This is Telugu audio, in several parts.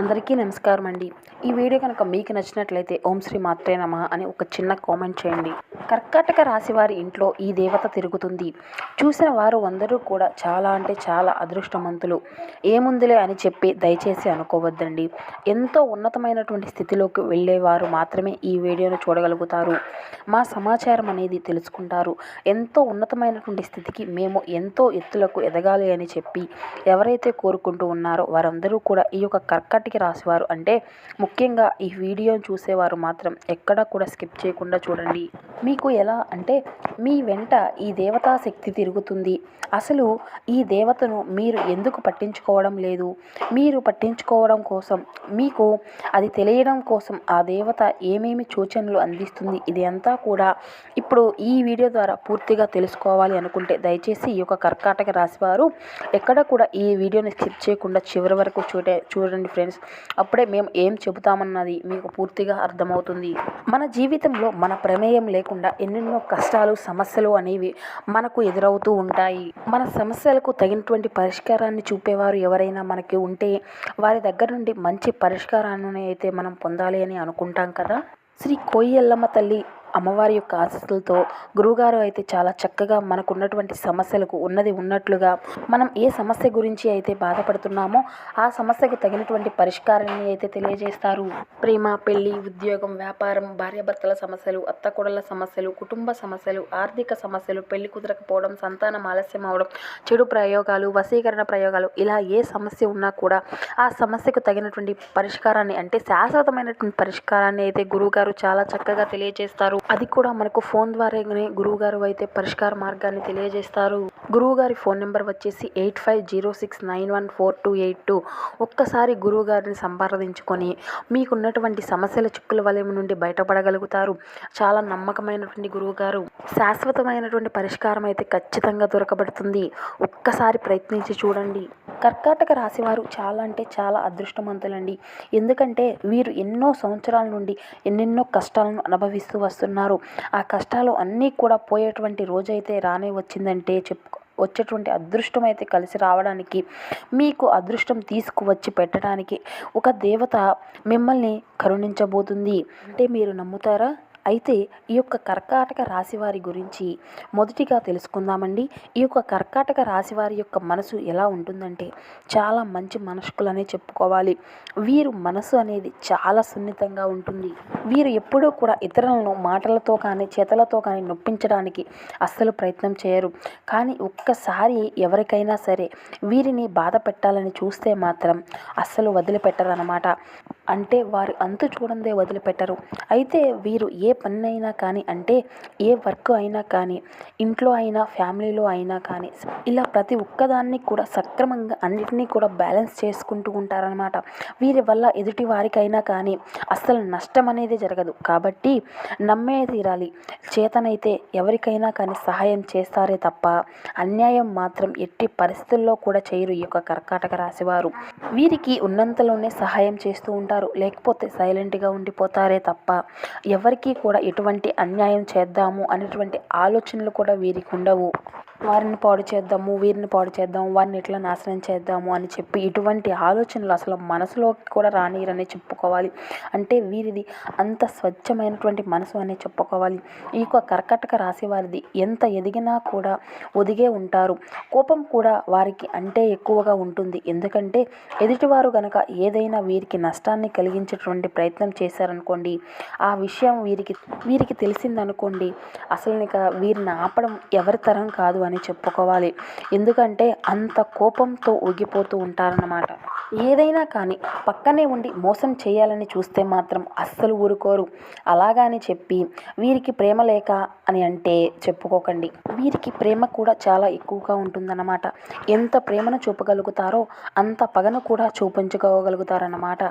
అందరికీ నమస్కారం అండి ఈ వీడియో కనుక మీకు నచ్చినట్లయితే ఓం శ్రీ మాత్రే నమ అని ఒక చిన్న కామెంట్ చేయండి. కర్కాటక రాశి వారి ఇంట్లో ఈ దేవత తిరుగుతుంది. చూసిన వారు అందరూ కూడా చాలా అంటే చాలా అదృష్టవంతులు. ఏముందిలే అని చెప్పి దయచేసి అనుకోవద్దండి. ఎంతో ఉన్నతమైనటువంటి స్థితిలోకి వెళ్ళేవారు మాత్రమే ఈ వీడియోను చూడగలుగుతారు. మా సమాచారం అనేది తెలుసుకుంటారు. ఎంతో ఉన్నతమైనటువంటి స్థితికి మేము ఎంతో ఎత్తులకు ఎదగాలి అని చెప్పి ఎవరైతే కోరుకుంటూ ఉన్నారో వారందరూ కూడా ఈ యొక్క కర్కాటక రాశివారు అంటే ముఖ్యంగా ఈ వీడియోను చూసేవారు మాత్రం ఎక్కడా కూడా స్కిప్ చేయకుండా చూడండి. మీకు ఎలా అంటే మీ వెంట ఈ దేవతా శక్తి తిరుగుతుంది. అసలు ఈ దేవతను మీరు ఎందుకు పట్టించుకోవడం లేదు? మీరు పట్టించుకోవడం కోసం మీకు అది తెలియడం కోసం ఆ దేవత ఏమేమి సూచనలు అందిస్తుంది ఇది అంతా కూడా ఇప్పుడు ఈ వీడియో ద్వారా పూర్తిగా తెలుసుకోవాలి అనుకుంటే దయచేసి ఈ యొక్క కర్కాటక రాశివారు ఎక్కడ కూడా ఈ వీడియోని స్కిప్ చేయకుండా చివరి వరకు చూడే చూడండి ఫ్రెండ్స్. అప్పుడే మేము ఏం చెబుతామన్నది మీకు పూర్తిగా అర్థమవుతుంది. మన జీవితంలో మన ప్రమేయం లేకుండా కాకుండా ఎన్నెన్నో కష్టాలు సమస్యలు అనేవి మనకు ఎదురవుతూ ఉంటాయి. మన సమస్యలకు తగినటువంటి పరిష్కారాన్ని చూపేవారు ఎవరైనా మనకి ఉంటే వారి దగ్గర నుండి మంచి పరిష్కారాన్ని అయితే మనం పొందాలి అని అనుకుంటాం కదా. శ్రీ కోయిల్లమ్మ తల్లి అమ్మవారి యొక్క ఆశస్సులతో గురువుగారు అయితే చాలా చక్కగా మనకున్నటువంటి సమస్యలకు ఉన్నది ఉన్నట్లుగా మనం ఏ సమస్య గురించి అయితే బాధపడుతున్నామో ఆ సమస్యకు తగినటువంటి పరిష్కారాన్ని అయితే తెలియజేస్తారు. ప్రేమ పెళ్ళి ఉద్యోగం వ్యాపారం భార్యాభర్తల సమస్యలు అత్తకొడల సమస్యలు కుటుంబ సమస్యలు ఆర్థిక సమస్యలు పెళ్ళి కుదరకపోవడం సంతానం ఆలస్యం అవడం చెడు ప్రయోగాలు వశీకరణ ప్రయోగాలు ఇలా ఏ సమస్య ఉన్నా కూడా ఆ సమస్యకు తగినటువంటి పరిష్కారాన్ని అంటే శాశ్వతమైనటువంటి పరిష్కారాన్ని అయితే గురువుగారు చాలా చక్కగా తెలియజేస్తారు. అది కూడా మనకు ఫోన్ ద్వారానే గురువు గారు అయితే పరిష్కార మార్గాన్ని తెలియజేస్తారు. గురువు గారి ఫోన్ నెంబర్ వచ్చేసి eight five zero six nine one four two eight two. ఒక్కసారి గురువు గారిని సంప్రదించుకొని మీకున్నటువంటి సమస్యల చిక్కుల వలయం నుండి బయటపడగలుగుతారు. చాలా నమ్మకమైనటువంటి గురువు గారు శాశ్వతమైనటువంటి పరిష్కారం అయితే ఖచ్చితంగా దొరకబడుతుంది. ఒక్కసారి ప్రయత్నించి చూడండి. కర్కాటక రాశివారు చాలా అంటే చాలా అదృష్టవంతులండి. ఎందుకంటే వీరు ఎన్నో సంవత్సరాల నుండి ఎన్నెన్నో కష్టాలను అనుభవిస్తూ వస్తున్నారు. ఆ కష్టాలు అన్నీ కూడా పోయేటువంటి రోజైతే రానే వచ్చిందంటే చెప్పుకో వచ్చేటువంటి అదృష్టం అయితే కలిసి రావడానికి మీకు అదృష్టం తీసుకువచ్చి పెట్టడానికి ఒక దేవత మిమ్మల్ని కరుణించబోతుంది. అంటే మీరు నమ్ముతారా? అయితే ఈ యొక్క కర్కాటక రాశి వారి గురించి మొదటిగా తెలుసుకుందామండి. ఈ యొక్క కర్కాటక రాశి వారి యొక్క మనసు ఎలా ఉంటుందంటే చాలా మంచి మనస్కులనే చెప్పుకోవాలి. వీరు మనసు అనేది చాలా సున్నితంగా ఉంటుంది. వీరు ఎప్పుడూ కూడా ఇతరులను మాటలతో కానీ చేతలతో కానీ నొప్పించడానికి అస్సలు ప్రయత్నం చేయరు. కానీ ఒక్కసారి ఎవరికైనా సరే వీరిని బాధ పెట్టాలని చూస్తే మాత్రం అస్సలు వదిలిపెట్టరనమాట అంటే వారు అంతు చూడందే వదిలిపెట్టరు. అయితే వీరు ఏ పనినైనా కానీ అంటే ఏ వర్క్ అయినా కానీ ఇంట్లో అయినా ఫ్యామిలీలో అయినా కానీ ఇలా ప్రతి ఒక్కదాన్ని కూడా సక్రమంగా అన్నిటినీ కూడా బ్యాలెన్స్ చేసుకుంటూ ఉంటారనమాట వీరి వల్ల ఎదుటి వారికైనా కానీ అస్సలు నష్టం అనేది జరగదు. కాబట్టి నమ్మే తీరాలి. చేతనైతే ఎవరికైనా కానీ సహాయం చేస్తారే తప్ప అన్యాయం మాత్రం ఎట్టి పరిస్థితుల్లో కూడా చేయరు ఈ యొక్క కర్కాటక రాశివారు. వీరికి ఉన్నంతలోనే సహాయం చేస్తూ ఉంటారు. లేకపోతే సైలెంట్గా ఉండిపోతారే తప్ప ఎవరికీ కూడా ఎటువంటి అన్యాయం చేద్దాము అనేటువంటి ఆలోచనలు కూడా వీరికి ఉండవు. వారిని పాడు చేద్దాము వీరిని పాడు చేద్దాము వారిని ఎట్లా నాశనం చేద్దాము అని చెప్పి ఇటువంటి ఆలోచనలు అసలు మనసులోకి కూడా రానిరని చెప్పుకోవాలి. అంటే వీరిది అంత స్వచ్ఛమైనటువంటి మనసు అనే చెప్పుకోవాలి. ఈ యొక్క కర్కటక రాశి వారిది ఎంత ఎదిగినా కూడా ఒదిగే ఉంటారు. కోపం కూడా వారికి అంటే ఎక్కువగా ఉంటుంది. ఎందుకంటే ఎదుటివారు గనక ఏదైనా వీరికి నష్టాన్ని కలిగించేటువంటి ప్రయత్నం చేశారనుకోండి ఆ విషయం వీరికి వీరికి తెలిసిందనుకోండి అసలు ఇక వీరిని ఆపడం ఎవరి తరం కాదు అని చెప్పుకోవాలి. ఎందుకంటే అంత కోపంతో ఊగిపోతూ ఉంటారన్నమాట. ఏదైనా కానీ పక్కనే ఉండి మోసం చేయాలని చూస్తే మాత్రం అస్సలు ఊరుకోరు. అలాగని చెప్పి వీరికి ప్రేమ లేక అని అంటే చెప్పుకోకండి. వీరికి ప్రేమ కూడా చాలా ఎక్కువగా ఉంటుందన్నమాట. ఎంత ప్రేమను చూపగలుగుతారో అంత పగను కూడా చూపించుకోగలుగుతారన్నమాట.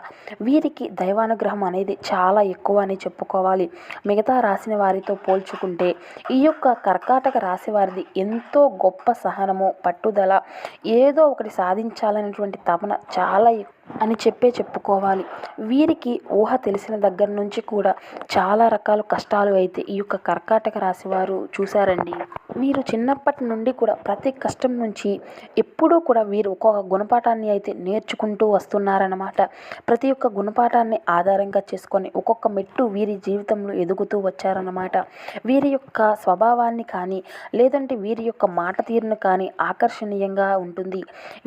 వీరికి దైవానుగ్రహం అనేది చాలా ఎక్కువ అని చెప్పుకోవాలి. మిగతా రాసిన వారితో పోల్చుకుంటే ఈ యొక్క కర్కాటక రాశి వారిది ఎంత ఎంతో గొప్ప సహనము పట్టుదల ఏదో ఒకటి సాధించాలనేటువంటి తపన చాలా అని చెప్పే చెప్పుకోవాలి. వీరికి ఊహ తెలిసిన దగ్గర నుంచి కూడా చాలా రకాల కష్టాలు అయితే ఈ యొక్క కర్కాటక రాశి వారు చూశారండి. వీరు చిన్నప్పటి నుండి కూడా ప్రతి కష్టం నుంచి ఎప్పుడూ కూడా వీరు ఒక్కొక్క గుణపాఠాన్ని అయితే నేర్చుకుంటూ వస్తున్నారన్నమాట. ప్రతి ఒక్క గుణపాఠాన్ని ఆధారంగా చేసుకొని ఒక్కొక్క మెట్టు వీరి జీవితంలో ఎదుగుతూ వచ్చారన్నమాట. వీరి యొక్క స్వభావాన్ని కానీ లేదంటే వీరి యొక్క మాట తీరును కానీ ఆకర్షణీయంగా ఉంటుంది.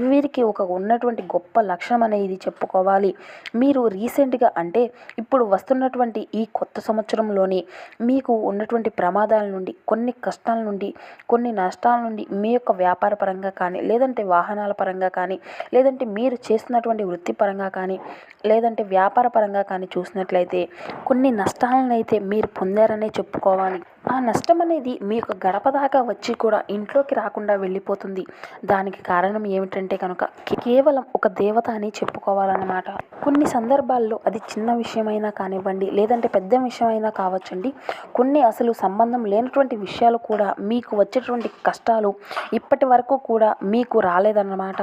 వీరికి ఒక ఉన్నటువంటి గొప్ప లక్షణం అనేది చెప్పుకోవాలి. మీరు రీసెంట్గా అంటే ఇప్పుడు వస్తున్నటువంటి ఈ కొత్త సంవత్సరంలోని మీకు ఉన్నటువంటి ప్రమాదాల నుండి కొన్ని కష్టాల నుండి కొన్ని నష్టాల నుండి మీ యొక్క వ్యాపార పరంగా కానీ లేదంటే వాహనాల పరంగా కానీ లేదంటే మీరు చేస్తున్నటువంటి వృత్తిపరంగా కానీ లేదంటే వ్యాపార పరంగా కానీ చూసినట్లయితే కొన్ని నష్టాలను అయితే మీరు పొందారనే చెప్పుకోవాలి. ఆ నష్టం అనేది మీ యొక్క గడప దాకా వచ్చి కూడా ఇంట్లోకి రాకుండా వెళ్ళిపోతుంది. దానికి కారణం ఏమిటంటే కనుక కేవలం ఒక దేవత అని చెప్పుకోవాలన్నమాట. కొన్ని సందర్భాల్లో అది చిన్న విషయమైనా కానివ్వండి లేదంటే పెద్ద విషయమైనా కావచ్చండి. కొన్ని అసలు సంబంధం లేనటువంటి విషయాలు కూడా మీకు వచ్చేటువంటి కష్టాలు ఇప్పటి వరకు కూడా మీకు రాలేదన్నమాట.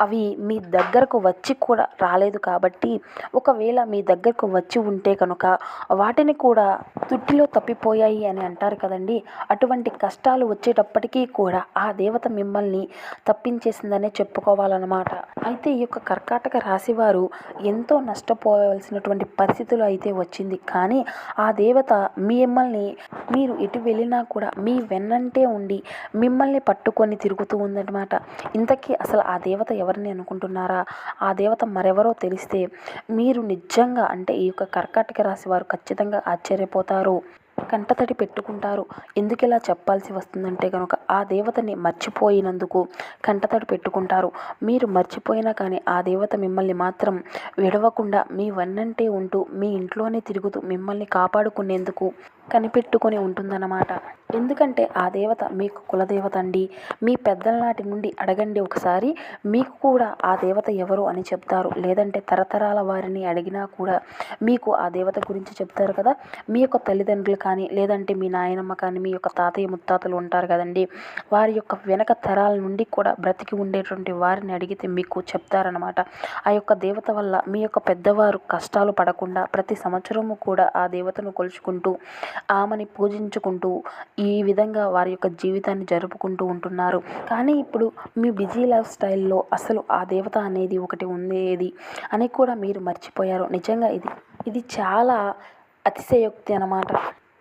అవి మీ దగ్గరకు వచ్చి కూడా రాలేదు కాబట్టి ఒకవేళ మీ దగ్గరకు వచ్చి ఉంటే కనుక వాటిని కూడా తుట్టిలో తప్పిపోయాయి అని అంటారు కదండి. అటువంటి కష్టాలు వచ్చేటప్పటికీ కూడా ఆ దేవత మిమ్మల్ని తప్పించేసిందనే చెప్పుకోవాలన్నమాట. అయితే ఈ యొక్క కర్కాటక రాశి వారు ఎంతో నష్టపోవలసినటువంటి పరిస్థితులు అయితే వచ్చింది. కానీ ఆ దేవత మిమ్మల్ని మీరు ఎటు వెళ్ళినా కూడా మీ వెన్నంటే ఉండి మిమ్మల్ని పట్టుకొని తిరుగుతూ ఉందన్నమాట. ఇంతకీ అసలు ఆ దేవత ఎవరిని అనుకుంటున్నారా? ఆ దేవత మరెవరో తెలిస్తే మీరు నిజంగా అంటే ఈ యొక్క కర్కాటక రాశి వారు ఖచ్చితంగా ఆశ్చర్యపోతారు. కంటతడి పెట్టుకుంటారు. ఎందుకు ఇలా చెప్పాల్సి వస్తుందంటే కనుక ఆ దేవతని మర్చిపోయినందుకు కంటతడి పెట్టుకుంటారు. మీరు మర్చిపోయినా కానీ ఆ దేవత మిమ్మల్ని మాత్రం విడవకుండా మీ వన్నంటే ఉంటూ మీ ఇంట్లోనే తిరుగుతూ మిమ్మల్ని కాపాడుకునేందుకు కనిపెట్టుకొని ఉంటుందన్నమాట. ఎందుకంటే ఆ దేవత మీకు కులదేవత అండి. మీ పెద్దల నాటి నుండి అడగండి ఒకసారి. మీకు కూడా ఆ దేవత ఎవరు అని చెప్తారు. లేదంటే తరతరాల వారిని అడిగినా కూడా మీకు ఆ దేవత గురించి చెప్తారు కదా. మీ యొక్క తల్లిదండ్రులు కానీ లేదంటే మీ నాయనమ్మ కానీ మీ యొక్క తాతయ్య ముత్తాతలు ఉంటారు కదండి. వారి యొక్క వెనక తరాల నుండి కూడా బ్రతికి ఉండేటువంటి వారిని అడిగితే మీకు చెప్తారనమాట ఆ యొక్క దేవత వల్ల మీ యొక్క పెద్దవారు కష్టాలు పడకుండా ప్రతి సంవత్సరము కూడా ఆ దేవతను కొలుచుకుంటూ ఆమెని పూజించుకుంటూ ఈ విధంగా వారి యొక్క జీవితాన్ని జరుపుకుంటూ ఉంటున్నారు. కానీ ఇప్పుడు మీ బిజీ లైఫ్ స్టైల్లో అసలు ఆ దేవత అనేది ఒకటి ఉండేది అని కూడా మీరు మర్చిపోయారు. నిజంగా ఇది ఇది చాలా అతిశయోక్తి అన్నమాట.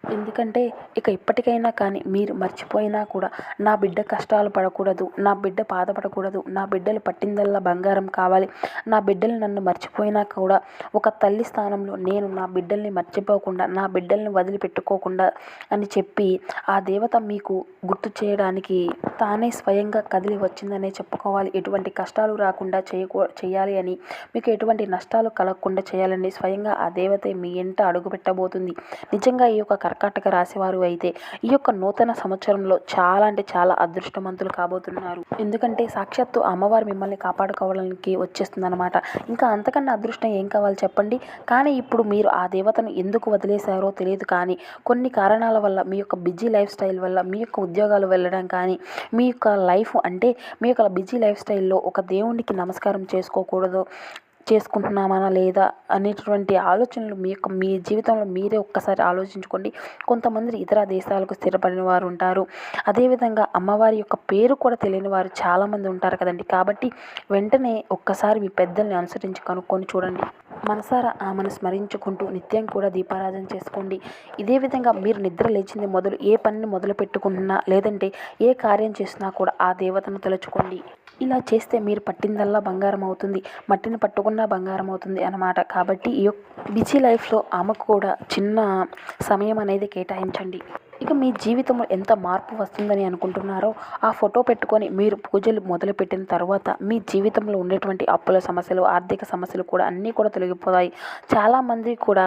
ఎందుకంటే ఇక ఇప్పటికైనా కానీ మీరు మర్చిపోయినా కూడా నా బిడ్డ కష్టాలు పడకూడదు నా బిడ్డ బాధపడకూడదు నా బిడ్డలు పట్టిందల్లా బంగారం కావాలి నా బిడ్డలు నన్ను మర్చిపోయినా కూడా ఒక తల్లి స్థానంలో నేను నా బిడ్డల్ని మర్చిపోకుండా నా బిడ్డల్ని వదిలిపెట్టుకోకుండా అని చెప్పి ఆ దేవత మీకు గుర్తు చేయడానికి తానే స్వయంగా కదిలి వచ్చిందనే చెప్పుకోవాలి. ఎటువంటి కష్టాలు రాకుండా చేయకూ చేయాలి అని మీకు ఎటువంటి నష్టాలు కలగకుండా చేయాలని స్వయంగా ఆ దేవతే మీ ఇంట అడుగుపెట్టబోతుంది. నిజంగా ఈ యొక్క కర్కాటక రాశివారు అయితే ఈ యొక్క నూతన సంవత్సరంలో చాలా అంటే చాలా అదృష్టవంతులు కాబోతున్నారు. ఎందుకంటే సాక్షాత్తు అమ్మవారు మిమ్మల్ని కాపాడుకోవడానికి వచ్చేస్తుందన్నమాట. ఇంకా అంతకన్నా అదృష్టం ఏం కావాలి చెప్పండి? కానీ ఇప్పుడు మీరు ఆ దేవతను ఎందుకు వదిలేశారో తెలియదు కానీ కొన్ని కారణాల వల్ల మీ యొక్క బిజీ లైఫ్ స్టైల్ వల్ల మీ యొక్క ఉద్యోగాలు వెళ్ళడం కానీ మీ యొక్క లైఫ్ అంటే మీ యొక్క బిజీ లైఫ్ స్టైల్లో ఒక దేవునికి నమస్కారం చేసుకోకూడదు. చేసుకుంటున్నామా లేదా అనేటటువంటి ఆలోచనలు మీ యొక్క మీ జీవితంలో మీరే ఒక్కసారి ఆలోచించుకోండి. కొంతమంది ఇతర దేశాలకు స్థిరపడిన వారు ఉంటారు. అదేవిధంగా అమ్మవారి యొక్క పేరు కూడా తెలియని వారు చాలామంది ఉంటారు కదండి. కాబట్టి వెంటనే ఒక్కసారి మీ పెద్దల్ని అనుసరించి కనుక్కొని చూడండి. మనసారా ఆమెను స్మరించుకుంటూ నిత్యం కూడా దీపారాధన చేసుకోండి. ఇదే విధంగా మీరు నిద్ర లేచింది మొదలు ఏ పనిని మొదలు పెట్టుకుంటున్నా లేదంటే ఏ కార్యం చేసినా కూడా ఆ దేవతను తలుచుకోండి. ఇలా చేస్తే మీరు పట్టిందల్లా బంగారం అవుతుంది. మట్టిని పట్టుకుని పట్టుకున్నా బంగారం అవుతుంది అన్నమాట. కాబట్టి ఈ బిజీ లైఫ్లో ఆమెకు కూడా చిన్న సమయం అనేది కేటాయించండి. ఇక మీ జీవితంలో ఎంత మార్పు వస్తుందని అనుకుంటున్నారో ఆ ఫోటో పెట్టుకొని మీరు పూజలు మొదలుపెట్టిన తర్వాత మీ జీవితంలో ఉండేటువంటి అప్పుల సమస్యలు ఆర్థిక సమస్యలు కూడా అన్నీ కూడా తొలగిపోతాయి. చాలామంది కూడా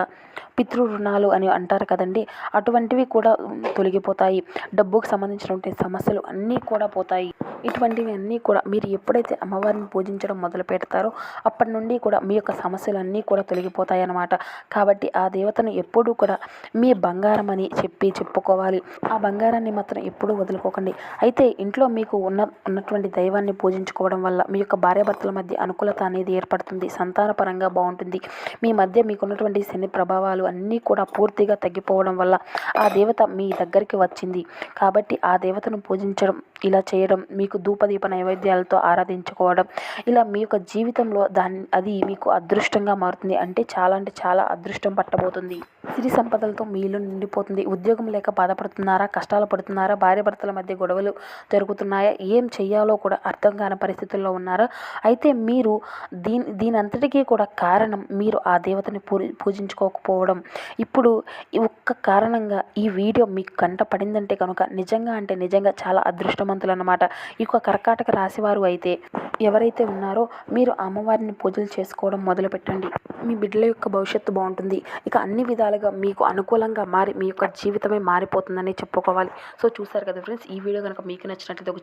పితృ రుణాలు అని అంటారు కదండి అటువంటివి కూడా తొలగిపోతాయి. డబ్బుకు సంబంధించినటువంటి సమస్యలు అన్నీ కూడా పోతాయి. ఇటువంటివి అన్నీ కూడా మీరు ఎప్పుడైతే అమ్మవారిని పూజించడం మొదలు పెడతారో అప్పటి నుండి కూడా మీ యొక్క సమస్యలు అన్నీ కూడా తొలగిపోతాయి అన్నమాట కాబట్టి ఆ దేవతను ఎప్పుడూ కూడా మీ బంగారం అని చెప్పి చెప్పుకోవాలి. చెప్పుకోవాలి ఆ బంగారాన్ని మాత్రం ఎప్పుడూ వదులుకోకండి. అయితే ఇంట్లో మీకు ఉన్న ఉన్నటువంటి దైవాన్ని పూజించుకోవడం వల్ల మీ యొక్క భార్యాభర్తల మధ్య అనుకూలత అనేది ఏర్పడుతుంది. సంతానపరంగా బాగుంటుంది. మీ మధ్య మీకున్నటువంటి శని ప్రభావాలు అన్నీ కూడా పూర్తిగా తగ్గిపోవడం వల్ల ఆ దేవత మీ దగ్గరికి వచ్చింది. కాబట్టి ఆ దేవతను పూజించడం ఇలా చేయడం మీకు ధూపదీప నైవేద్యాలతో ఆరాధించుకోవడం ఇలా మీ యొక్క జీవితంలో దాన్ని అది మీకు అదృష్టంగా మారుతుంది. అంటే చాలా అంటే చాలా అదృష్టం పట్టబోతుంది. సిరి సంపదలతో మీ ఇల్లు నిండిపోతుంది. ఉద్యోగం లేక బాధపడుతున్నారా కష్టాలు పడుతున్నారా భార్యాభర్తల మధ్య గొడవలు జరుగుతున్నాయా ఏం చేయాలో కూడా అర్థం కాని పరిస్థితుల్లో ఉన్నారా? అయితే మీరు దీని దీని అంతటికీ కూడా కారణం మీరు ఆ దేవతని పూ పూజించుకోకపోవడం. ఇప్పుడు ఈ ఒక్క కారణంగా ఈ వీడియో మీకు కంట పడిందంటే కనుక నిజంగా అంటే నిజంగా చాలా అదృష్టం అదృష్టవంతులు అన్నమాట ఈ యొక్క కర్కాటక రాశివారు అయితే ఎవరైతే ఉన్నారో మీరు అమ్మవారిని పూజలు చేసుకోవడం మొదలు పెట్టండి మీ బిడ్డల యొక్క భవిష్యత్తు బాగుంటుంది. ఇక అన్ని విధాలుగా మీకు అనుకూలంగా మారి మీ యొక్క జీవితమే మారిపోతుందని చెప్పుకోవాలి. సో చూసారు కదా ఫ్రెండ్స్ ఈ వీడియో కనుక మీకు నచ్చినట్లయితే